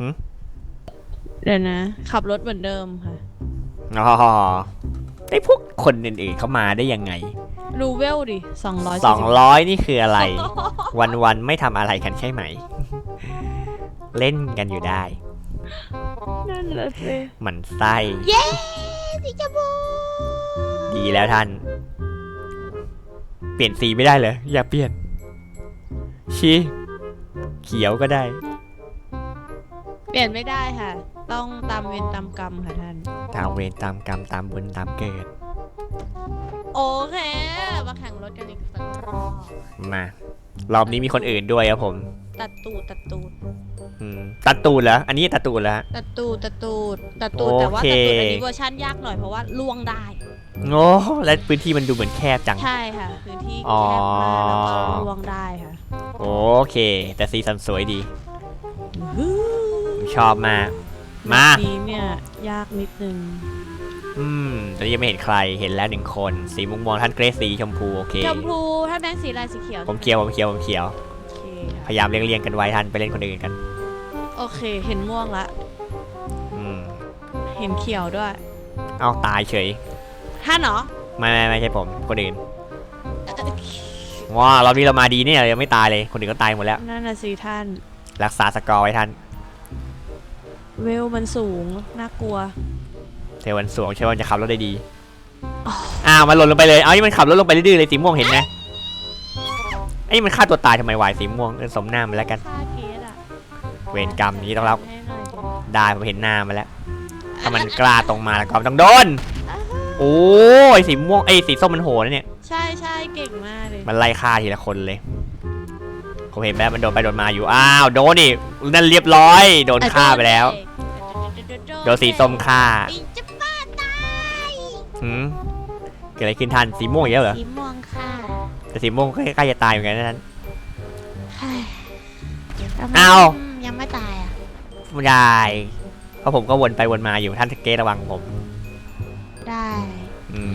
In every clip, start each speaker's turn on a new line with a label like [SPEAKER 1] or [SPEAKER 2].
[SPEAKER 1] หึ
[SPEAKER 2] เดี๋ยวนะ ขับรถเหมือนเดิมค่ะ
[SPEAKER 1] อ๋อไอ้พวกคนอื่นๆเขามาได้ยังไง
[SPEAKER 2] รูเวลดิสองร้อย
[SPEAKER 1] สองร้อยนี่คืออะไร วันๆไม่ทำอะไรกันใช่ไหม เล่นกันอยู่ได้
[SPEAKER 2] นั่นแหละสิ
[SPEAKER 1] หมันไส้
[SPEAKER 2] เย้สีชมพู
[SPEAKER 1] ดีแล้วท่าน เปลี่ยนสีไม่ได้เลย อย่าเปลี่ยนชีเขียวก็ได้
[SPEAKER 2] เปลี่ยนไม่ได้ค่ะ ต้องตามเวรตามกรรมค่ะท่าน
[SPEAKER 1] ตามเวรตามกรรมตามบุญตามเกิด
[SPEAKER 2] โอเค มาแข่งรถกันอีกสักรอบ
[SPEAKER 1] มา รอบนี้มีคนอื่นด้วยครับผม
[SPEAKER 2] ตัดตูดตัดตูด
[SPEAKER 1] อืมตัดตูดแล้วอันนี้ตัดตูดแล้ว
[SPEAKER 2] ตัดตูดตัดตูดตัดตูด
[SPEAKER 1] โอเค
[SPEAKER 2] แต่ว่าตัดตูดอันนี้เวอร์ชันยากหน่อยเพราะว่าล่วงได้
[SPEAKER 1] โอ้และพื้นที่มันดูเหมือนแคบจัง
[SPEAKER 2] ใช่ค่ะพื้นที่
[SPEAKER 1] อ๋อ
[SPEAKER 2] แคบมากแล้วก็ล่วงได้ค่ะ
[SPEAKER 1] โอเค แต่สีสันสวยดี ชอบมาก มา
[SPEAKER 2] นี้เนี่ยยากนิดนึง
[SPEAKER 1] อืมตอนนี้ยังไม่เห็นใครเห็นแล้วหนึ่งคน สีม่วงมองท่านเกรซสีชมพูโอเค
[SPEAKER 2] ชมพูถ้าแบงค์สีลายสีเขียว
[SPEAKER 1] ผมเขียวผมเขียวผมเขียว
[SPEAKER 2] โอเค
[SPEAKER 1] พ
[SPEAKER 2] ค่ะ
[SPEAKER 1] ยายามเรียงเรียงๆกันไว้ท่านไปเล่นคนอื่นกัน
[SPEAKER 2] โอเค เห็นม่วงละ
[SPEAKER 1] อืม
[SPEAKER 2] เห็นเขียวด้วย
[SPEAKER 1] เอาตายเฉย
[SPEAKER 2] ท่านเหรอ
[SPEAKER 1] ไม่ไม่ไม่ใช่ผม คนอื่นว้าวรอบนี้เรามาดีเนี่ยเรายังไม่ตายเลย คนอื่นก็ตายหมดแล้ว
[SPEAKER 2] นั่นน่ะสิท่าน
[SPEAKER 1] รักษาสกอร์ไว้ท่าน
[SPEAKER 2] เวลมันสูง น่ากลัว
[SPEAKER 1] เทวันสวงใช่ว่ามันจะขับรถได้ดีอ้าวมันหล่นลงไปเลย เอานี่มันขับรถลงไปดื้อๆเลยสีม่วงเห็นไหมไอ้นี่มันฆ่าตัวตายทำไมวายสีม่วงเออสมหน้ามันแล้วกัน
[SPEAKER 2] ค่าเกสอะ
[SPEAKER 1] เวรกรรมนี้ต้องรับ
[SPEAKER 2] ให้หน่อยดิ
[SPEAKER 1] ได้ผมเห็นหน้ามันแล้ว ถ้ามันกล้าตรงมาแล้วก็ต้องโดน โอ้ยสีม่วงไอ้ยสีส้มมันโหดนะเนี่ย
[SPEAKER 2] ใช่ใช่เก่งมากเลย
[SPEAKER 1] มันไล่ฆ่าทีละคนเลย ผมเห็นแล้วมันโดนไปโดนมาอยู่ อ้าว โดนนี่นั่นเรียบร้อย โดนฆ่าไปแล้ว โดนสีส้มฆ่า
[SPEAKER 2] อีจะบ้าตาย
[SPEAKER 1] หืมเกิดอะไรขึ้นทันสีม่วงอีกแล้วเหรอ
[SPEAKER 2] สีม่วงค่ะ
[SPEAKER 1] แต่สีม่วงก็ใกล้ๆจะตายเหมือนกันนะท่าน
[SPEAKER 2] เฮ้ยทำไม
[SPEAKER 1] อ้าว
[SPEAKER 2] ยังไม่ตายอะ
[SPEAKER 1] ไม่ได้ เพราะผมก็วนไปวนมาอยู่ท่านเกตระวังผม
[SPEAKER 2] ได้
[SPEAKER 1] อืม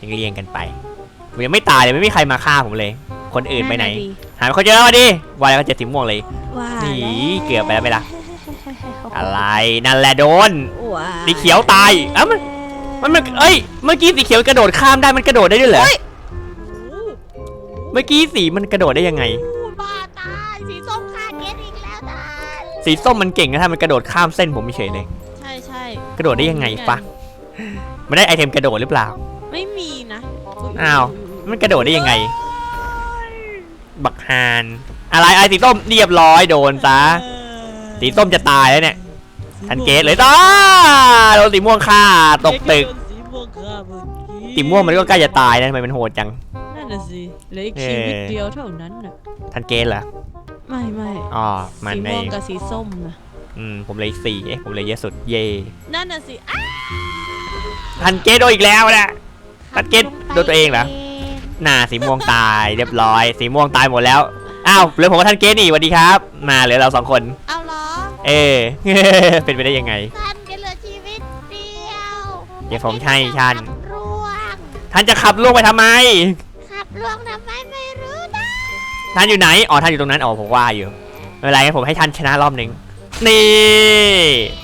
[SPEAKER 1] ยังเรียงกันไปผมยังไม่ตายเลยไม่มีใครมาฆ่าผมเลย คนอื่นไปไหนะ
[SPEAKER 2] ดิ
[SPEAKER 1] หาไม่เขาเจอแล้วดิวายแล้วก็เจอสีม่วงเลย
[SPEAKER 2] ว่า
[SPEAKER 1] หนี
[SPEAKER 2] แล้ว
[SPEAKER 1] เกือบไปแล้วไหมล่ะ อะไรนั่นแหละโดน
[SPEAKER 2] ว้า
[SPEAKER 1] สีเขียวตายเอ้ามัน มันมันเอ้ย เมื่อกี้สีเขียวกระโดดข้ามได้มันกระโดดได้ด้วยเหรอ เมื่อกี้สีมันกระโดดได้ยังไง
[SPEAKER 2] บ้าตายสีส้มฆ่าเกสอีกแล้วตาย
[SPEAKER 1] สีส้มมันเก่งนะถ้ามันกระโดดข้ามเส้นผมไม่เฉยเลย
[SPEAKER 2] ใช่ใช่
[SPEAKER 1] กระโดดได้ยังไงฟะมันได้ไอเทมกระโดดหรือเปล่า
[SPEAKER 2] ไม่มีนะ
[SPEAKER 1] อ้าว มันกระโดดได้ยังไง บักฮานอะไรไอสีส้มเรียบร้อยโดนซะสีส้มจะตายแล้วเนี่ยทันเกตเลยต้าโดนสีม่วงฆ่าตกตึก
[SPEAKER 2] สีม่วงฆ่าเมื่อกี้
[SPEAKER 1] สีม่วงมันก็ใกล้จะตายนะทำไมมันโหดจัง
[SPEAKER 2] นั่นน่ะสิเหลืออีก
[SPEAKER 1] เอ่อ
[SPEAKER 2] ชีวิตเดียวเท่านั้นน่ะ
[SPEAKER 1] ทันเกตเหรอ
[SPEAKER 2] ไม่ไม่
[SPEAKER 1] อ๋อมัน
[SPEAKER 2] สี
[SPEAKER 1] ใน
[SPEAKER 2] ม่วงกับสีส้มนะ
[SPEAKER 1] อืมผมเลยสี่เอ๊ะผมเลยเยอะสุดเย่
[SPEAKER 2] นั่นน่ะสิอ้า
[SPEAKER 1] ทันเกตโดนอีกแล้วนะตัดเกตโดนตัวเองเหรอ น่าสีม่วงตายเรียบร้อย สีม่วงตายหมดแล้ว อ้าวเหลือผมกับทันเกตนี่สวัสดีครับ มาเหลือเราสองคน
[SPEAKER 2] เอาเหรอ
[SPEAKER 1] เอเป็นไปได้ยังไง
[SPEAKER 2] ท่านจะเหลือชีวิตเดียว
[SPEAKER 1] เดี๋ยวผมให้ท่าน
[SPEAKER 2] ขับร่วง
[SPEAKER 1] ท่านจะขับล่วงไปทำไม
[SPEAKER 2] ขับร่วงทำไมไม่รู้นะ
[SPEAKER 1] ท่านอยู่ไหน อ๋อ ท่านอยู่ตรงนั้น อ๋อ ผมว่าอยู่ ไม่เป็นไรงั้นผมให้ท่านชนะรอบหนึ่ง นี่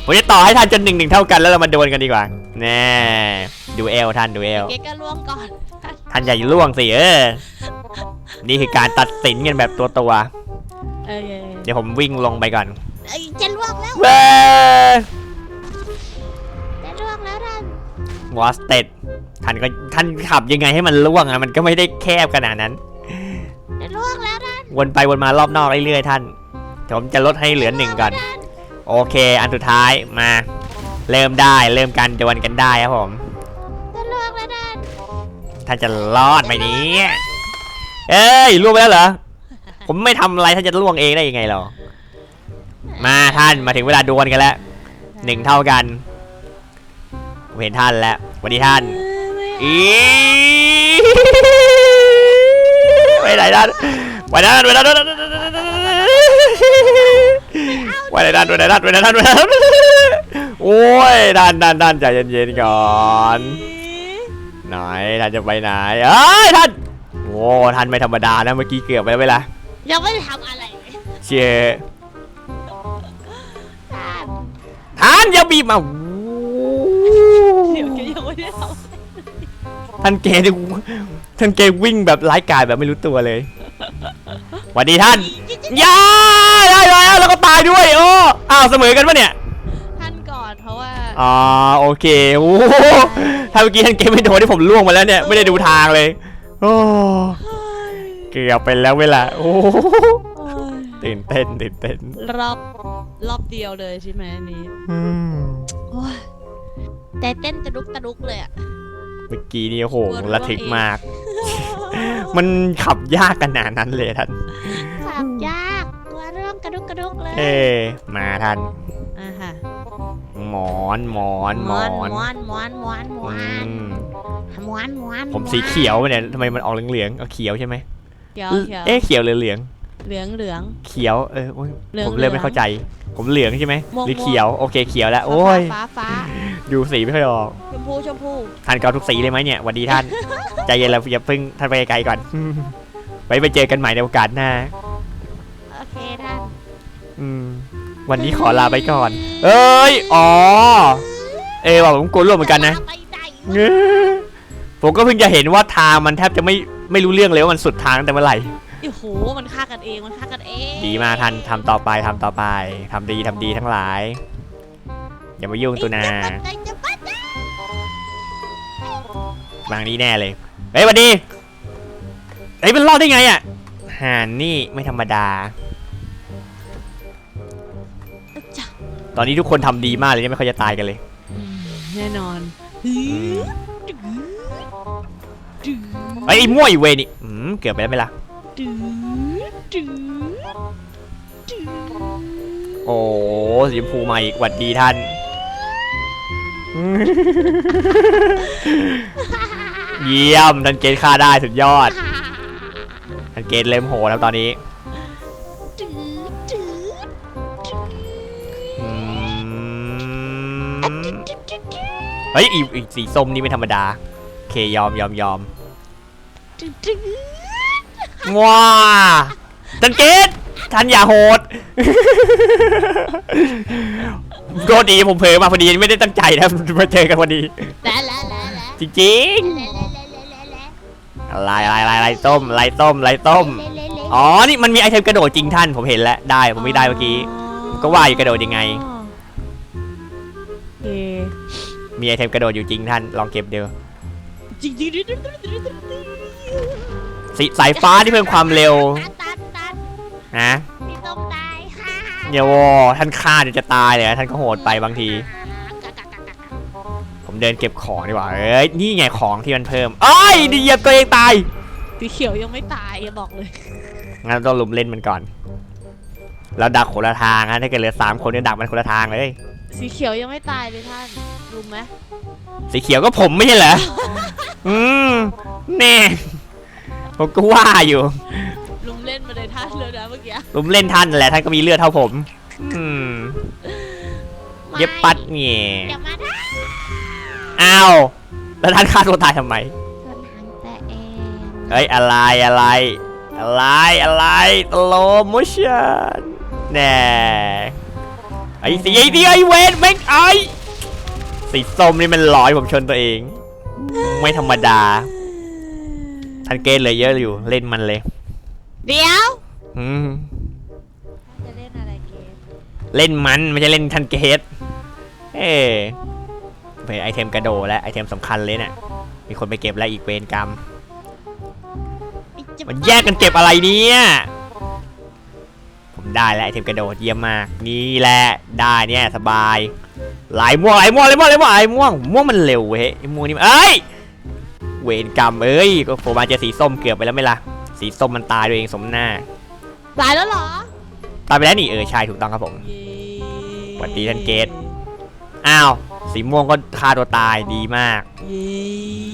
[SPEAKER 1] ผมจะต่อให้ท่านจนหนึ่งหนึ่งเท่ากันแล้วเรามาดวลกันดีกว่า แน่ดูเอลท่านดูเอล
[SPEAKER 2] เก๊ก็ร่วงก่อน
[SPEAKER 1] ท่านอย่าล่วงสิเออ นี่คือการตัดสินกันแบบตัวตัว
[SPEAKER 2] เออ
[SPEAKER 1] ๆเดี๋ยวผมวิ่งลงไปก่อน
[SPEAKER 2] เอ้ยจะร่วงแล้ว
[SPEAKER 1] เว้ย
[SPEAKER 2] จะร่วงแล้วท่าน
[SPEAKER 1] วอสเต็ดท่านก็ท่านขับยังไงให้มันล่วงอะมันก็ไม่ได้แคบขนาดนั้น
[SPEAKER 2] จะร่วงแล้วท่าน
[SPEAKER 1] วนไปวนมารอบนอกเรื่อยๆท่านเดี๋ยวผมจะลดให้เหลือหนึ่งก่อน โอเค อันสุดท้ายมา เริ่มได้เริ่มกันดวลกันได้ครับผม
[SPEAKER 2] จะร่วงแล้วท่าน
[SPEAKER 1] ท่านจะรอดไหมเนี้ เอ้ยล่วงไปแล้วเหรอ ผมไม่ทำอะไรท่านจะล่วงเองได้ยังไงหรอ มาท่านมาถึงเวลาดวลกันแล้วหนึ่งเท่ากัน ผมเห็นท่านแล้วสวัสดีท่านอีไปไหนท่านไปไหนท่านไปไหนท่านไปไหนท่านไปไหนท่านไปไหนท่านไปไหนท่านโอ้ ยท่านท่านท่านใจเย็นๆก่อนไหนท่านจะไปไหนเอ้ยท่านโอ้ท่านไม่ธรรมดานะเมื่อกี้เกือบไปแล้วเวลา
[SPEAKER 2] ยังไม่ได้ทำอะไร
[SPEAKER 1] เชียร์ท่านอย่าบีบมา
[SPEAKER 2] เดี๋ยวแกยังไม่ได้ท
[SPEAKER 1] ท่านเกย์นี่ท่านเกย์วิ่งแบบไร้กายแบบไม่รู้ตัวเลยสวัสดีท่านอย่าได้แล้วแล้วก็ตายด้วยโอ้อ้าวเสมอกันปะเนี่ยำ
[SPEAKER 2] ท่านก่อนเพราะว่า
[SPEAKER 1] อ๋อโอเคโอ้โหถ้าเมื่อกี้ท่านเกมไม่โดนที่ผมล่วงมาแล้วเนี่ยไม่ได้ดูทางเลยโอ้เกือบไปแล้วเวลาโอ้โห
[SPEAKER 2] โอ้ย
[SPEAKER 1] ตื่นเต้นตื่นเต้น
[SPEAKER 2] รอบรอบเดียวเลยใช่ไหมอันนี้
[SPEAKER 1] อืม
[SPEAKER 2] โอ้ยแต่เต้นตะดุกตะดุกเลยอะ
[SPEAKER 1] เมื่อกี้นี่โอ้โห
[SPEAKER 2] กลัว
[SPEAKER 1] ระทึก
[SPEAKER 2] ร่วงเอง
[SPEAKER 1] มาก มันขับยากขนาดนั้นเลยท่าน
[SPEAKER 2] ขับยากกลัวเรื่องกระดุกกระดุกเลย
[SPEAKER 1] เอมาท่าน
[SPEAKER 2] อะค่ะ
[SPEAKER 1] ห มอนหมอนหมอน
[SPEAKER 2] ม้วนม้วนม้วนม้ว
[SPEAKER 1] อื
[SPEAKER 2] น
[SPEAKER 1] ม
[SPEAKER 2] ม้วนม้วน
[SPEAKER 1] ผมสีเขียวเนี่ยทำไมมันออกเหลืองๆเอาเขียวใช่ไหม
[SPEAKER 2] เขียวเขียว
[SPEAKER 1] เอ๊ะเขียวหรือเหลือง
[SPEAKER 2] เหลืองเหลือง
[SPEAKER 1] เขียวเออโอ้ย
[SPEAKER 2] เหลือง
[SPEAKER 1] ผมเริ่ม
[SPEAKER 2] เหลื
[SPEAKER 1] ไม่
[SPEAKER 2] อง
[SPEAKER 1] เข้าใจ ผมเหลืองใช่ไหม
[SPEAKER 2] ม่วง
[SPEAKER 1] หรือเขียวโอเคเขียวแล้ว
[SPEAKER 2] ฟ้า
[SPEAKER 1] โอ้ย
[SPEAKER 2] ฟ้าฟ้า
[SPEAKER 1] ดูสีไม่ค่อยออก
[SPEAKER 2] ชมพูชมพู
[SPEAKER 1] ท่านเกาทุกสีเลยไหมเนี่ยหวันดีท่าน ใจเย็นเราอย่าเพิ่งท่านไปไกลๆก่อน ไว้ไปเจอกันใหม่ในโอกาสหน้า
[SPEAKER 2] โอเคท่าน
[SPEAKER 1] อืมวันนี้ขอลาไปก่อน เอ้ย อ๋อ เออว่าผมกลัวร่วมเหมือนกันนะ
[SPEAKER 2] ไปไหน
[SPEAKER 1] เง้อผมก็เพิ่งจะเห็นว่าทางมันแทบจะไม่ไม่รู้เรื่องเลยว่ามันสุดทางตั้งแต่เมื่อไหร่
[SPEAKER 2] โอ้โห มันฆ่ากันเอง มันฆ่ากันเอง
[SPEAKER 1] ดีมากท่านทำต่อไปทำต่อไปทำดีทำดีทั้งหลาย อย่ามายุ่งตุนา
[SPEAKER 2] จะปัดใจจะปัดใจ
[SPEAKER 1] บางนี้แน่เลย เฮ้ยหวันดีเฮ้ยมันรอดได้ไงอะห่านนี่ไม่ธรรมดา ตอนนี้ทุกคนทำดีมากเลยไม่ค่อยจะตายกันเลย
[SPEAKER 2] อืมแน่นอน
[SPEAKER 1] เฮ้ยไอ้มั่วอยู่เวนี่อืมเกือบไปแล้วไหมล่ะ
[SPEAKER 2] ดื้อดื้อดื้อ
[SPEAKER 1] โอ้สีชมพูมาอีกหวัดดีท่าน เยี่ยมท่านเกณฑ์ฆ่าได้สุดยอดท่านเกณฑ์เริ่มโหดแล้วตอนนี้ เฮ้ยอีอีสีส้มนี่ไม่ธรรมดาโอเคยอมยอมยอมว้าท่านเกณฑ์ท่านอย่าโหดโทษดีผมเผลอมาพอดีไม่ได้ตั้งใจนะมาเจอกันพอดีจริงๆอะไรอะไรอะไรไรต้มอะไรต้มอะไรต้มอ๋อนี่มันมีไอเทมกระโดดจริงท่านผมเห็นแล้วได้ผมไม่ได้เมื่อกี้ก็ว่าอยู่กระโดดยังไง มีไอเทมกระโดดอยู่จริงท่านลองเก็บเดี๋ยว
[SPEAKER 2] จริงจริง
[SPEAKER 1] สสายฟ้าที่เพิ่มความเร็ว
[SPEAKER 2] ตันตัน
[SPEAKER 1] นะ
[SPEAKER 2] พี่ต้มตายค่ะ
[SPEAKER 1] เดี๋ยวท่านฆ่าเดี๋ยวจะตายเลยท่านก็โหดไปบางที ผมเดินเก็บของดีกว่าเอ้ยนี่ไงของที่มันเพิ่มเอ้ยเหยียบตัวเองตาย
[SPEAKER 2] สีเขียวยังไม่ตายอย่าบอกเลย
[SPEAKER 1] งั้นต้องลุมเล่นมันก่อนแล้วดักคนละทางนะถ้าเกิดเหลือสามคนเนี่ยดักมันคนละทางเลย
[SPEAKER 2] สีเขียวยังไม่ตายเลยท่าน รู้ไหม
[SPEAKER 1] สีเขียวก็ผมไม่ใช่เหรอ อืมแน่ผมก็ว่าอยู่
[SPEAKER 2] ลุมเล่นมาเลยท่านเลยนะเมื่อกี้
[SPEAKER 1] ลุมเล่นท่านนั่นแหละท่านก็มีเลือดเท่าผม อืม เย็บปัดเงี้ย
[SPEAKER 2] เดี๋ยวมาท่าน
[SPEAKER 1] อ้าว แล้วท่านฆ่าตัวตายทำไม
[SPEAKER 2] ส่วนหางแต่เอง
[SPEAKER 1] เฮ้ยอะไรอะไร อะไรอะไรตโลโมชั่นแน่ไอ้สีไอ้สีไอ้เวนแม่งไอ้ สีส้มนี่มันร้อยผมชนตัวเอง ไม่ธรรมดาท่านเกณฑ์เหลยเยอะอยู่ เล่นมันเลย
[SPEAKER 2] เดี๋ยว
[SPEAKER 1] อืม
[SPEAKER 2] จะเล่นอะไรเกม
[SPEAKER 1] เล่นมันไม่ใช่เล่นทันเกตเอ้เป็นไอเทมกระโดดและไอเทมสำคัญเลยเนี่ยมีคนไปเก็บแล้วอีกเวรกรรม มันแยกกันเก็บอะไรเนี่ยผมได้แล้วไอเทมกระโดดเยี่ยมมาก นี่แหละได้เนี่ยสบาย ไหลม่วงไหลม่วงไหลม่วงไหลม่วงไหลม่วงม่วงมันเร็วเว้ยไอ้ม่วงนี่มันเอ้ยเวรกรรมเอ้ยก็ผมมาเจอสีส้มเกือบไปแล้วไหม่ล่ะสีส้มมันตายตัวเองสมหน้า
[SPEAKER 2] ตายแล้วเหรอ
[SPEAKER 1] ตายไปแล้วนี่เออใช่ถูกต้องครับผม
[SPEAKER 2] เย้
[SPEAKER 1] สวัสดีท่านเกตอ้าวสีม่วงก็ฆ่าตัวตายดีมาก
[SPEAKER 2] เย้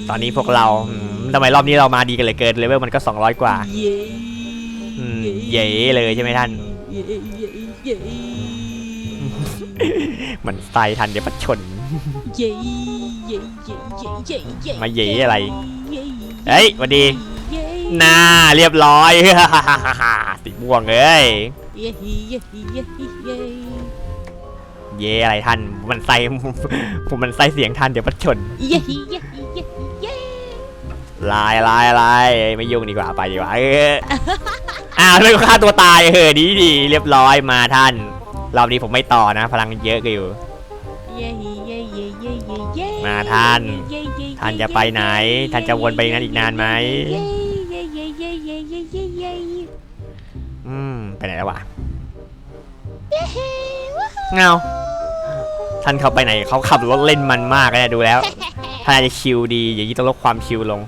[SPEAKER 1] ตอนนี้พวกเราอืมทำไมรอบนี้เรามาดีกันเหลยเกินเลเวลมันก็ 200 กว่า
[SPEAKER 2] เย้
[SPEAKER 1] อืมเย่เลยใช่ไหมท่าน
[SPEAKER 2] เย้เย้เย้
[SPEAKER 1] มันใส่ทันเดี๋ยวปัดชน
[SPEAKER 2] เย้เย้เย้เย้เย้เย้
[SPEAKER 1] มาเย้อะไร
[SPEAKER 2] เย้
[SPEAKER 1] เฮ้ยสวัสดี
[SPEAKER 2] เย้
[SPEAKER 1] น่าเรียบร้อยสีม่วงเอ้ย
[SPEAKER 2] เย้เย้เย้เย้
[SPEAKER 1] มเย่อะไรท่านมันไส้ผมมันไส้เสียงท่านเดี๋ยวประชน
[SPEAKER 2] เย้เย้เย้เย้
[SPEAKER 1] ลายลายลายไม่ยุ่งดีกว่าไปดีกว่าเอออ้าวแล้วก็ฆ่าตัวตายเออดีดีเรียบร้อยมาท่าน รอบนี้ผมไม่ต่อนะ พลังเยอะก็อยู่
[SPEAKER 2] เย้เย้เย้เย้เย้เย้
[SPEAKER 1] มาท่าน
[SPEAKER 2] เย้เย้
[SPEAKER 1] ท่านจะไปไหน ท่านจะวนไปนั้นอีกนานไหม
[SPEAKER 2] เย้เย้เย้เย้เย้เย้เย้เย้
[SPEAKER 1] อืมไปไหนแล้ววะ
[SPEAKER 2] เย้ว้าว
[SPEAKER 1] เงาท่านเขาไปไหนเขาขับรถเล่นมันมากเลยดูแล้วท่านอาจจะชิลดีอย่างนี้ต้องลดความชิลลง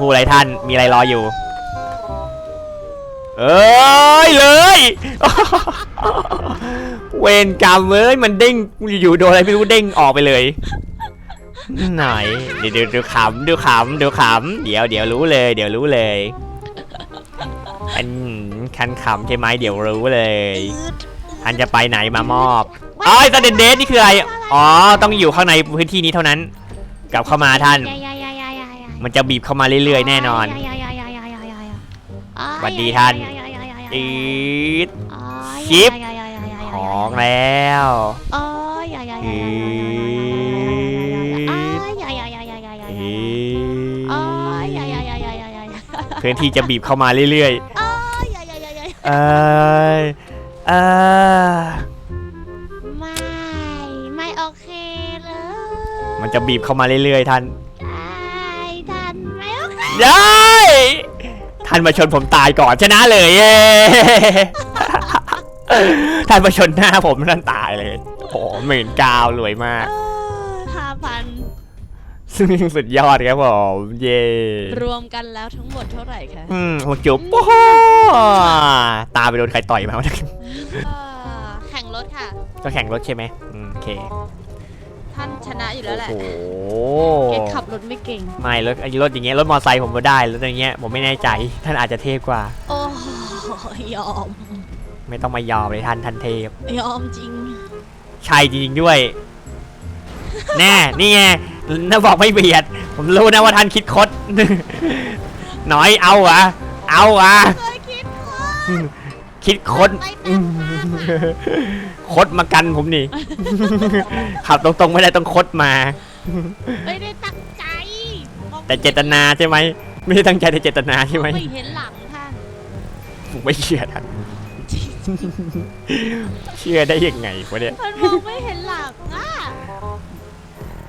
[SPEAKER 1] พูดอะไรท่านมีอะไรรออยู่ เอ้ยเลย เวรกรรมเอ้ยมันเด้งอยู่ๆโดนอะไรไม่รู้เด้งออกไปเลย ไหนเดี๋ยวเดี๋ยวเดี๋ยวขำเดี๋ยวขำเดี๋ยวขำเดี๋ยวเดี๋ยวรู้เลย เดี๋ยวรู้เลยอันคันขำใช่ไหมเดี๋ยวรู้เลยท่านจะไปไหนมามอบอ้อยสเดนเดสนี่คืออะไรอ๋อต้องอยู่ข้างในพื้นที่นี้เท่านั้น กลับเข้ามาท่าน
[SPEAKER 2] ยายายายายายา
[SPEAKER 1] มันจะบีบเข้ามาเรื่อยๆแน่นอน
[SPEAKER 2] ยายายายายายายา
[SPEAKER 1] สวัสดีท่านอีด คลิปของแล้ว
[SPEAKER 2] อ๋ออย่าอย่าอย่า
[SPEAKER 1] อ
[SPEAKER 2] ย่า
[SPEAKER 1] พื้นที่จะบีบเข้ามาเรื่อยๆเอยเออ
[SPEAKER 2] ไม่ไม่โอเคเลย
[SPEAKER 1] มันจะบีบเข้ามาเรื่อยๆท่าน
[SPEAKER 2] ใช่ท่านไม่โอเค
[SPEAKER 1] ยัยท่านมาชนผมตายก่อนชนะเลยเย้ ท่านมาชนหน้าผมท่านตายเลยโอ้โหหมื่นเก้ารวยมาก
[SPEAKER 2] ห้าพัน
[SPEAKER 1] ซึ่งสุดยอดครับผม เย่
[SPEAKER 2] รวมกันแล้วทั้งหมดเท่าไหร่คะ
[SPEAKER 1] อืมหัวจุ๊บโอ้โหตาไปโดนใครต่อยมา
[SPEAKER 2] แข่งรถค่ะ
[SPEAKER 1] ก็แข่งรถใช่ไหมอืมโอเค
[SPEAKER 2] ท่านชนะอยู่แล้วแหละ
[SPEAKER 1] โอ้โห
[SPEAKER 2] เกดขับรถไม่เก่ง
[SPEAKER 1] ไม่รถไอ้รถอย่างเงี้ยรถมอไซค์ผมก็ได้รถอย่างเงี้ยผมไม่แน่ใจ ท่านอาจจะเทพกว่า
[SPEAKER 2] โอ้ยอม
[SPEAKER 1] ไม่ต้องมายอมเลยท่านท่านเทพ
[SPEAKER 2] ยอมจริง
[SPEAKER 1] ใช่จริงๆด้วย แน่ นี่ไงน่าบอกไม่เบียด ผมรู้นะว่าท่านคิดคด น้อยเอาวะเอาวะ
[SPEAKER 2] เคยคิดว่า
[SPEAKER 1] คิดคด
[SPEAKER 2] ไปตามทางอะ
[SPEAKER 1] คดมากันผมนี่ ขับตรงๆไม่ได้ต้องคดมา
[SPEAKER 2] ไม่ได้ตั้งใจมอง
[SPEAKER 1] แต่เจตนาใช่ไหม ไม่ได้ตั้งใจแต่เจตนาใช่ไหม
[SPEAKER 2] ไม่เห็นหลังท่าน
[SPEAKER 1] ผมไม่เชื่อท่าน เชื่อได้ยังไงวะเนี่ย
[SPEAKER 2] มันมองไม่เห็นหลังอะ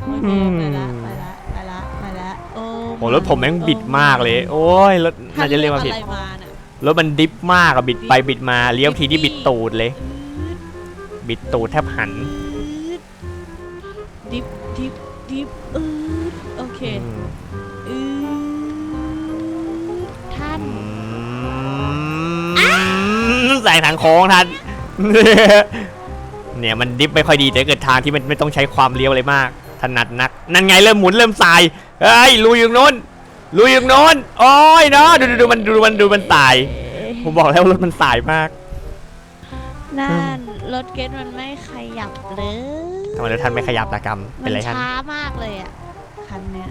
[SPEAKER 2] โอเคไปละไปละไปละไปละโอ้
[SPEAKER 1] โอ้รถผมแม่งบิดมากเลย โอ้ยรถน่าจะเรียกว่าผิด
[SPEAKER 2] อะไรมาน่ะ
[SPEAKER 1] รถมันดิฟมากอะบิดไปบิดมาเลี้ยวทีนี่บิดตูดเลย บิดตูดแทบหัน
[SPEAKER 2] ดิฟดิฟดิฟอืดโอเค
[SPEAKER 1] แสงทางโค้งท่านเนี่ยมันดิฟไม่ค่อยดีแต่เกิดทางที่มันไม่ต้องใช้ความเลี้ยวอะไรมาก ถนัดนัก นั่นไงเริ่มหมุนเริ่มสายเฮ้ยลุยอยู่โน้นลุยอยู่โน้นโอ้ยเนาะดูดูดูมันดูมันดูมันสายผมบอกแล้วรถมันสายมาก
[SPEAKER 2] นั่นรถเกตมันไม่ขยับเลย
[SPEAKER 1] ทำไมแล้วท่านไม่ขยับตากรรม
[SPEAKER 2] มั
[SPEAKER 1] เป็นไรท่าน
[SPEAKER 2] ช้ามากเลยอะคันเนี้ย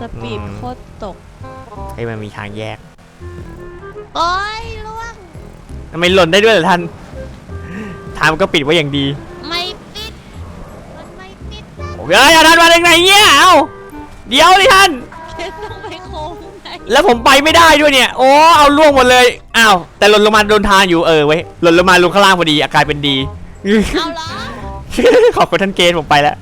[SPEAKER 2] สปีด
[SPEAKER 1] อืม
[SPEAKER 2] โคตรตก
[SPEAKER 1] เฮ้ยมันมีทางแยก
[SPEAKER 2] โอ้ยล่วง
[SPEAKER 1] ทำไมหล่นได้ด้วยเหรอท่านทางมันก็ปิดไว้อย่างดี
[SPEAKER 2] ไม่ปิด มันไม่ปิดนะ
[SPEAKER 1] โอ้ยอย่าท่านมาได้ไงเนี่ยเอ้าเดี๋ยวดิท่าน
[SPEAKER 2] เกตต้องไปโค้งไง
[SPEAKER 1] แล้วผมไปไม่ได้ด้วยเนี่ย โอ้เอาล่วงหมดเลย อ้าว แต่หล่นลงมาโดนทางอยู่เออเว้ย หล่นลงมาลงข้างล่างพอดีอากลายเป็นดี
[SPEAKER 2] เอาเหรอ
[SPEAKER 1] ขอบคุณท่านเกณฑ์ผมไปแล้ว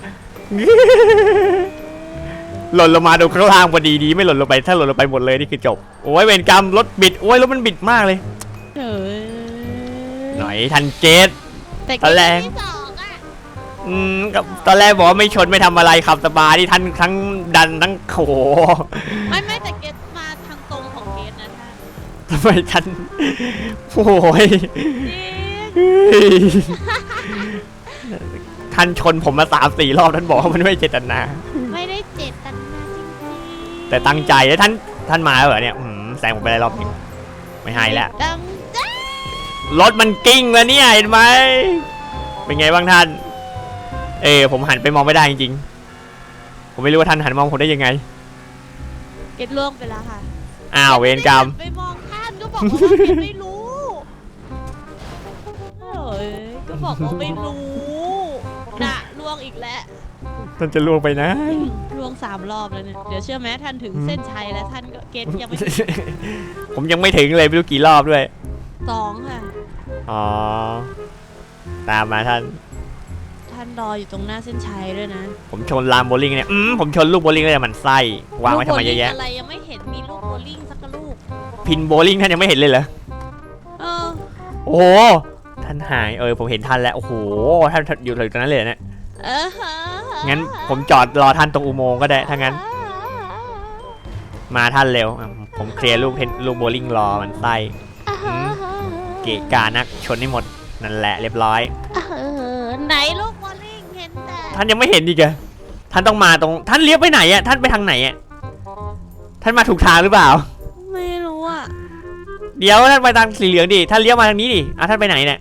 [SPEAKER 1] หล่นลงมาโดนข้างล่างพอดีดี ไม่หล่นลงไป ถ้าหล่นลงไปหมดเลยนี่คือจบ โอ้ยเวรกรรมรถบิด โอ้ยรถมันบิดมากเลย
[SPEAKER 2] เฮ้ย
[SPEAKER 1] หน่อยท่านเกต
[SPEAKER 2] แต่
[SPEAKER 1] ตอนแรก
[SPEAKER 2] เกมที่สองอะ
[SPEAKER 1] อืมกับตอนแรกบอกว่าไม่ชนไม่ทำอะไรขับสบายที่ท่านทั้งดันทั้งโอ้โห
[SPEAKER 2] ไม่ไม่แต่เกตมาทางตรงของเกตนะท่าน
[SPEAKER 1] ทำไมท่านโอ้ย
[SPEAKER 2] จริง
[SPEAKER 1] ท่านชนผมมาสามสี่รอบท่านบอกว่ามันไม่เจตนา
[SPEAKER 2] ไม่ได้เจตนาจริงๆ
[SPEAKER 1] แต่ตั้งใจแล้วท่านท่านมาแล้วเหรอเนี่ยอืมแซงผมไปได้รอบหนึงไม่ให้แล้ว
[SPEAKER 2] ตั้งใจ
[SPEAKER 1] รถมันกิ้งแล้วเนี่ยเห็นไหมเป็นไงบ้างท่าน เออผมหันไปมองไม่ได้จริงๆ ผมไม่รู้ว่าท่านหันมองผมได้ยังไง
[SPEAKER 2] เกตล่วงไปแล้วค่ะ
[SPEAKER 1] อ้าวเวรกรรม
[SPEAKER 2] ไปมองท่านก็บอกว่าเกตไม่รู้โอ้ยก็ก็บอกว่าไม่รู้น่ะล่วงอีกแล้ว
[SPEAKER 1] ท่านจะล่วงไปนะ
[SPEAKER 2] ล่วงสามรอบแล้วเนี่ยเดี๋ยวเชื่อไหมท่านถึงเส้นชัยแล้วท่านก็เกณฑ์ยังไม่
[SPEAKER 1] ผมยังไม่ถึงเลยไม่รู้กี่รอบด้วย
[SPEAKER 2] สองค่ะ
[SPEAKER 1] อ๋อ ตามมาท่าน
[SPEAKER 2] ท่านรออยู่ตรงหน้าเส้นชัยด้วยนะ
[SPEAKER 1] ผมชนลามโบลิ่งเนี่ย อืมผมชนลูกโบลิ่งเลยมันไส้ วางไว้ทำไมเยอะแยะ
[SPEAKER 2] ลูกโบลิ่งอะไรยังไม่เห็นมีลูกโบลิ่งสักกระลูก
[SPEAKER 1] พินโบลิ่งท่านยังไม่เห็นเลยเหรอ
[SPEAKER 2] เออ
[SPEAKER 1] โอ้โห ท่านหาย เออผมเห็นท่านแล้ว โอ้โห ท่านอยู่ตรงนั้นเลยเหรอเนี่ย
[SPEAKER 2] เออฮะ
[SPEAKER 1] งั้นผมจอดรอท่านตรงอุโมงค์ก็ได้ ถ้างั้น มาท่านเร็วอะผมเคลียร์ลูกเทนลูกโบลิ่งรอมันไส้อืม เกะกานักชนให้หมดนั่นแหละเรียบร้อย
[SPEAKER 2] เออไหนลูกโบลิ่งเห็นแต่
[SPEAKER 1] ท่านยังไม่เห็นอีกเหรอท่านต้องมาตรงท่านเลี้ยวไปไหนอะท่านไปทางไหนอะท่านมาถูกทางหรือเปล่า
[SPEAKER 2] ไม่รู้อะ
[SPEAKER 1] เดี๋ยวท่านไปทางสีเหลืองดิท่านเลี้ยวมาทางนี้ดิอะท่านไปไหนเนี่ย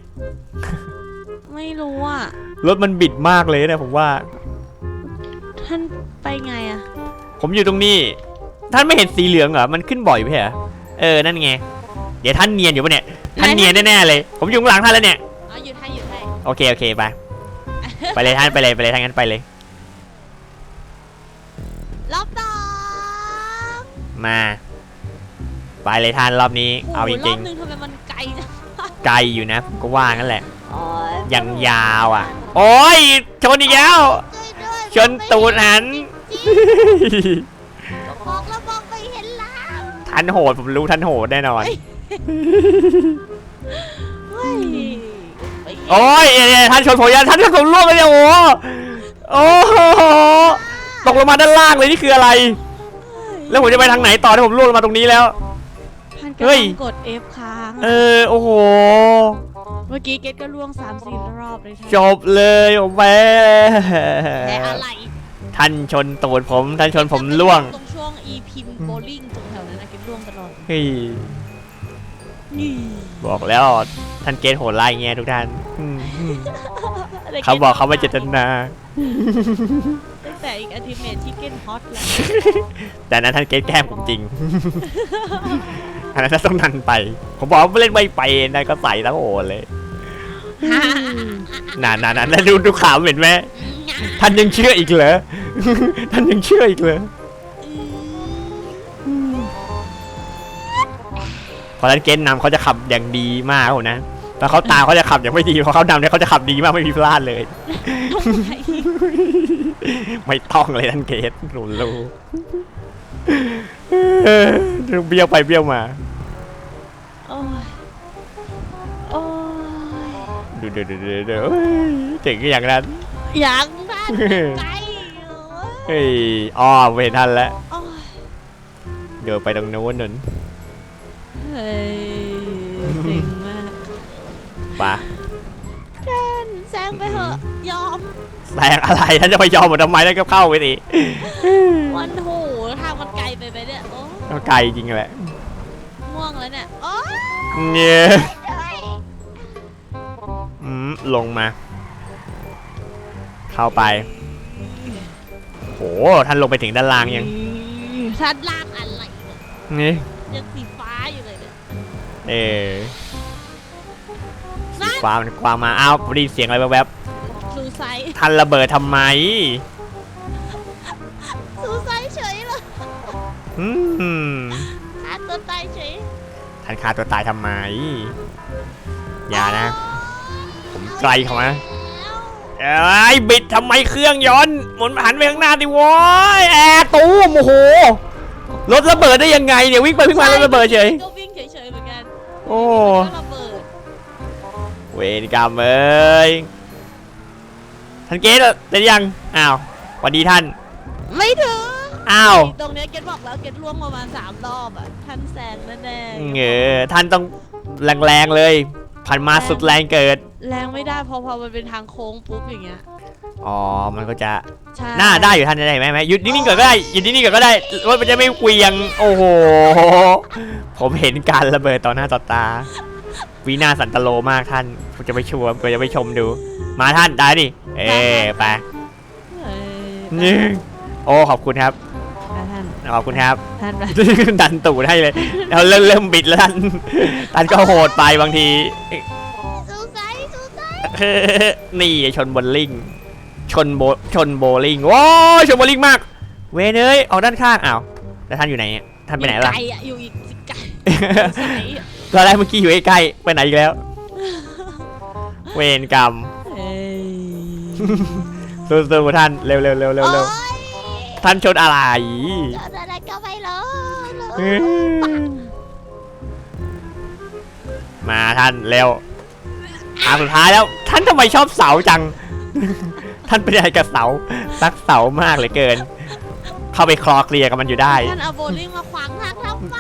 [SPEAKER 2] ไม่รู้อะ
[SPEAKER 1] รถมันบิดมากเลยนะผมว่า
[SPEAKER 2] ท่านไปไงอะ
[SPEAKER 1] ผมอยู่ตรงนี้ ท่านไม่เห็นสีเหลืองเหรอมันขึ้นบ่อยไหมเหรอเออนั่นไง เดี๋ยวท่านเนียนอยู่ปะเนี่ย ท่าน
[SPEAKER 2] ไหน
[SPEAKER 1] เนียนแน่ๆเลย ผมอยู่ข้างหลังท่านแล้วเนี่ย
[SPEAKER 2] อ๋อหยุดให้หยุดให้
[SPEAKER 1] โอเคโอเคไป ไปเลยท่านไปเลยไปเลยทางนั้นไปเลย
[SPEAKER 2] รอบต่อ
[SPEAKER 1] มา ไปเลยท่านรอบนี้
[SPEAKER 2] โอ้
[SPEAKER 1] เอา
[SPEAKER 2] โห
[SPEAKER 1] จ
[SPEAKER 2] ร
[SPEAKER 1] ริ
[SPEAKER 2] องบหนึงทำไมมันไกลจัง
[SPEAKER 1] ๆ ไกลอยู่นะผมก็ว่างั้นแหละ
[SPEAKER 2] โอ้ย
[SPEAKER 1] ยังยาวอะ โอ้ยชนอีกแล้ว
[SPEAKER 2] ช่วยด้วย
[SPEAKER 1] ชนตูดหัน
[SPEAKER 2] จริงๆบอกแล้วบอกไปเห็นแล้ว
[SPEAKER 1] ท่านโหดผมรู้ท่านโหดแน่นอน
[SPEAKER 2] เฮ้ยไปเห็น
[SPEAKER 1] โอ้ยเอ่อท่านชนผมยังท่านชนผมล่วงเลยเนี่ยโอ้โหโอ้โหตกลงมาด้านล่างเลยนี่คืออะไร แล้วผมจะไปทางไหนต่อถ้าผมล่วงลงมาตรงนี้แล้ว
[SPEAKER 2] ท่าน
[SPEAKER 1] เฮ้
[SPEAKER 2] ก็
[SPEAKER 1] ย
[SPEAKER 2] ต้องกด F ค้าง
[SPEAKER 1] เออโอ้โห
[SPEAKER 2] เมื่อกี้เกตก็ล่วง3ามสี่รอบเลยท่าน
[SPEAKER 1] จบเลยโอ้แม่
[SPEAKER 2] แต่อะไร
[SPEAKER 1] ท่านชนตูดผมท่านชนผมล่วง
[SPEAKER 2] ตรงช่วง E พิมพ์โบลิ่งตรงแถวนั้นนะเกตล่วงตลอด
[SPEAKER 1] เฮ้ย
[SPEAKER 2] นี่
[SPEAKER 1] บอกแล้วท่านเกณฑ์โหดไล่เงี้ยทุกท่านอืมอืม
[SPEAKER 2] แต่
[SPEAKER 1] เขาบอกเขาไม่เจตนา
[SPEAKER 2] ตั้งแต่อีกอาทิตย์เมทที่เกนฮอตแล้ว
[SPEAKER 1] แต่นั้นท่านเกณฑ์แกล้งผมจริง อันนั้นต้องนันไป ผมบอกว่าเล่นไม่ไปนั่นก็ใส่ทั้งโอเลยนานนานนานดูดูข่าวเห็นไหมท่านยังเชื่ออีกเหรอท่านยังเชื่ออีกเหรอ เพราะฉะนั้นเกณฑ์นำเขาจะขับอย่างดีมากนะแต่เขาตามเขาจะขับอย่างไม่ดีเพราะเขานำเนี่ยเขาจะขับดีมากไม่มีพลาดเลย ไม่ต้องเลยท่านเกณฑ์หนูรู้เออดูเบี้ยวไปเบี้ยวมา
[SPEAKER 2] โอ้ยโอ้ย
[SPEAKER 1] ดูดูดูดูดูเฮ้ยเจ๋งอย่างนั้น
[SPEAKER 2] ยังท่านไกลอยู่
[SPEAKER 1] เฮ้ยอ้อเวทันแล้ว
[SPEAKER 2] โอ้ย
[SPEAKER 1] เดี๋ยวไปตรงนู้นนั่น
[SPEAKER 2] เฮ้ยเจ๋งมาก
[SPEAKER 1] ปะ
[SPEAKER 2] ท่านแซงไปเถอะยอม
[SPEAKER 1] แซงอะไรท่านจะไปยอมหมดทำไมท่านก็เข้าไปสิ
[SPEAKER 2] วันโหทางมันไกลไปไหมเนี่ยโอ้
[SPEAKER 1] ก็ไกลจริงแหละ
[SPEAKER 2] ง่วงแล้วเนี่ยโอ้ย
[SPEAKER 1] เนี่ยอืมลงมา เข้าไปโหท่านลงไปถึงด้านล่างยัง
[SPEAKER 2] ท่านลากอะไรเนี่ย
[SPEAKER 1] นี่
[SPEAKER 2] ยังสีฟ้ เอ
[SPEAKER 1] อ
[SPEAKER 2] นั่น
[SPEAKER 1] ความนความมาอ้าวได้ยินเสียงอะไรแวบ
[SPEAKER 2] ซูไซด์
[SPEAKER 1] ๆท่านระเบิดทำไม
[SPEAKER 2] ซูไซด์เฉยเลย
[SPEAKER 1] อืม
[SPEAKER 2] ฆ่าตัวตายเฉย
[SPEAKER 1] ท่านฆ่าตัวตายทำไม อย่านะ ผมไกลเข้ามา
[SPEAKER 2] แล้ว
[SPEAKER 1] เอ้ยบิดทำไมเครื่องยนต์หมุนหันไปข้างหน้าดิโว้ยแอร์ตูมโอ้โหรถระเบิดได้ยังไงเนี่ยวิ่งไปวิ่งมารถระเบิดเฉย
[SPEAKER 2] ก็วิ่
[SPEAKER 1] โอ้
[SPEAKER 2] มันก็ระเบิด
[SPEAKER 1] เวรกรรมเอ้ยท่านเกตเสร็จยังอ้าวสวัสดีท่าน
[SPEAKER 2] ไม่ถึง
[SPEAKER 1] อ้าว
[SPEAKER 2] ตรงเนี้ยเกดบอกแล้วเกดล่วงประมาณสามรอบอะท่านแซงแน่ๆ
[SPEAKER 1] เงอท่านต้องแรงๆเลยพันมาสุดแรงเกิด
[SPEAKER 2] แรงไม่ได้เพอพอมันเป็นทางโค้งปุ๊บอย่างเงี้ย
[SPEAKER 1] อ๋อ มันก็จะ
[SPEAKER 2] ใช่
[SPEAKER 1] หน้าได้อยู่ท่านจะได้ไหมไหมหยุดนิ่งๆก่อนก็ได้หยุดนิ่งๆก่อนก็ได้รถมันจะไม่เกวียง โอ้โห ผมเห็นการระเบิดต่อหน้าต่อตาวินาศสันตโลมากท่านผมจะไปชัวร์ผมจะไปชมดู มาท่านได้ดิเออไป
[SPEAKER 2] เอ้ย
[SPEAKER 1] นี่โอ้ขอบคุณครับ
[SPEAKER 2] อะท่าน
[SPEAKER 1] ขอบคุณครับ
[SPEAKER 2] ท่านไป
[SPEAKER 1] ดันตูดให้เลยเราเริ่มเริ่มบิดแล้วท่านท่านก็โหดไปบางที
[SPEAKER 2] ซูไซซูไซ
[SPEAKER 1] นี่ชนบอลลิง ชนโบชนโบลิ่งโอ้ยชนโบลิ่งมาก เวยเนยออกด้านข้างอ้าวแล้วท่านอยู่ไหนอะท่านไปไหนล่ะ
[SPEAKER 2] ไกลอะอยู่อีกสิไกลใสอะ
[SPEAKER 1] ตอนแรกเมื่อกี้อยู่ใกล้ๆไปไหนอีกแล้ว เวรกรรม
[SPEAKER 2] เอ้ย
[SPEAKER 1] สู้ๆท่านเร็วๆเร็วๆเร็วๆเร็ว
[SPEAKER 2] โอ๊ย
[SPEAKER 1] ท่านชนอะไร
[SPEAKER 2] เกิดอะไรก็ไม่รู้
[SPEAKER 1] มาท่านเร็วอาสุดท้ายแล้ว ท่านทำไมชอบเสาจัง ท่านเป็นอะไรกับเสารักเสามากเหลือเกิน เข้าไปคลอเคลียร์กับมันอยู่ได้
[SPEAKER 2] ท่านเอาโบลิ่งมาขวางทางทำไม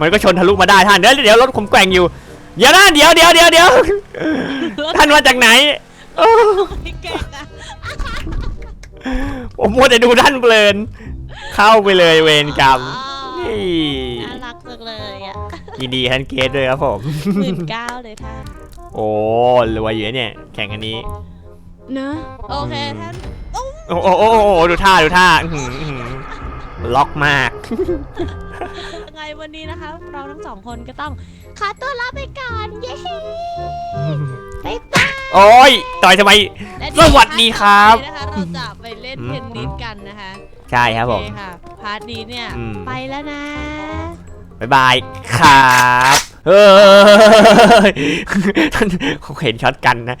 [SPEAKER 1] มันก็ชนทะลุมาได้ท่านเดี๋ยวเดี๋ยวรถผมแกว่งอยู่เดี๋ยวนะเดี๋ยวเดี๋ยวเดี๋ยวเดี๋ยวท่านมาจากไหนโอ้
[SPEAKER 2] ไม่เก่งอะ
[SPEAKER 1] ผมมัวแต่ดูท่านเพลิน เข้าไปเลยเวรกรรม
[SPEAKER 2] อ๋อ
[SPEAKER 1] นี่
[SPEAKER 2] น่ารักจังเลยอะ
[SPEAKER 1] ยินดีท่านเกตด้วยครับผม
[SPEAKER 2] หมื่นเก้าเลยท่าน
[SPEAKER 1] โอ้รวยอยู่นะเนี่ย แข่งอันนี้
[SPEAKER 2] เนอะโอเคท่าน
[SPEAKER 1] โอ้โอ้โอ้โอ้ดูท่าดูท่าอื้อหืออื้อหือล็อกมาก
[SPEAKER 2] ยังไงวันนี้นะคะ เราทั้งสองคนก็ต้องขอตัวลาไปก่อน เย้บ๊ายบาย
[SPEAKER 1] โอ้ยต่อยทำไม
[SPEAKER 2] และ
[SPEAKER 1] สวัสดีครับ
[SPEAKER 2] นะคะเราจะไปเล่นเทนนิสกันนะคะ
[SPEAKER 1] ใช่ครับผม
[SPEAKER 2] โอเค่ะพาร์ทนี้เนี่ย
[SPEAKER 1] อืม
[SPEAKER 2] ไปแล้วนะ
[SPEAKER 1] บ๊ายบายครับเฮ้ยท่านเขาเห็นช็อตกันนะ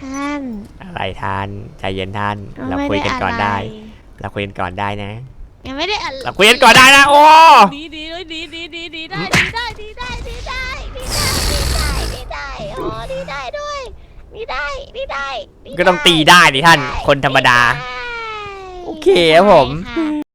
[SPEAKER 2] ท่าน
[SPEAKER 1] อะไรท่านใจเย็นท่าน เราคุยกันก่อนได้ เราคุยกันก่อนได้นะ
[SPEAKER 2] ยังไม่ได้อะไร
[SPEAKER 1] เราคุยกันก่อนได้นะโอ้
[SPEAKER 2] ดีดีด้วยดีดีดีดีได้ดีได้ดีได้ดีได้ดีได้ดีได้ดีได้โอ้ดีได้ด้วยดีได้ดีได้ดีได้
[SPEAKER 1] ก็ต้องตีได้ดิท่าน คนธรรมดา
[SPEAKER 2] ได้
[SPEAKER 1] โอเคครับผม
[SPEAKER 2] ได้ค่ะ